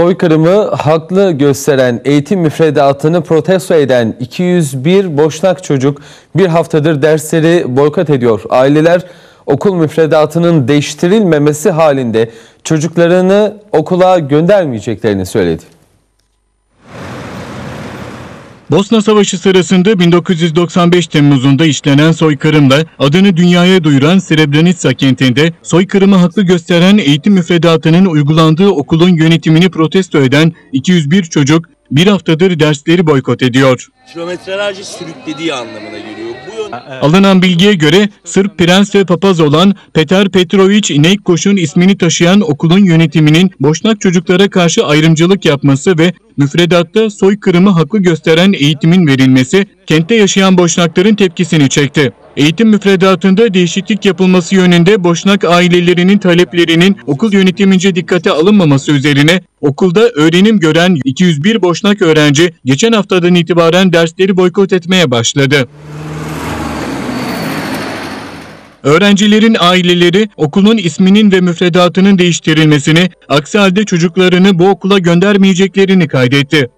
Soykırımı haklı gösteren eğitim müfredatını protesto eden 201 boşnak çocuk bir haftadır dersleri boykot ediyor. Aileler okul müfredatının değiştirilmemesi halinde çocuklarını okula göndermeyeceklerini söyledi. Bosna Savaşı sırasında 1995 Temmuz'unda işlenen soykırımla adını dünyaya duyuran Srebrenica kentinde soykırımı haklı gösteren eğitim müfredatının uygulandığı okulun yönetimini protesto eden 201 çocuk bir haftadır dersleri boykot ediyor. Kilometrelerce sürüklediği anlamına geliyor. Alınan bilgiye göre Sırp prens ve papaz olan Petar Petrovic İnekkoş'un ismini taşıyan okulun yönetiminin boşnak çocuklara karşı ayrımcılık yapması ve müfredatta soykırımı haklı gösteren eğitimin verilmesi kentte yaşayan boşnakların tepkisini çekti. Eğitim müfredatında değişiklik yapılması yönünde boşnak ailelerinin taleplerinin okul yönetimince dikkate alınmaması üzerine okulda öğrenim gören 201 boşnak öğrenci geçen haftadan itibaren dersleri boykot etmeye başladı. Öğrencilerin aileleri okulun isminin ve müfredatının değiştirilmesini, aksi halde çocuklarını bu okula göndermeyeceklerini kaydetti.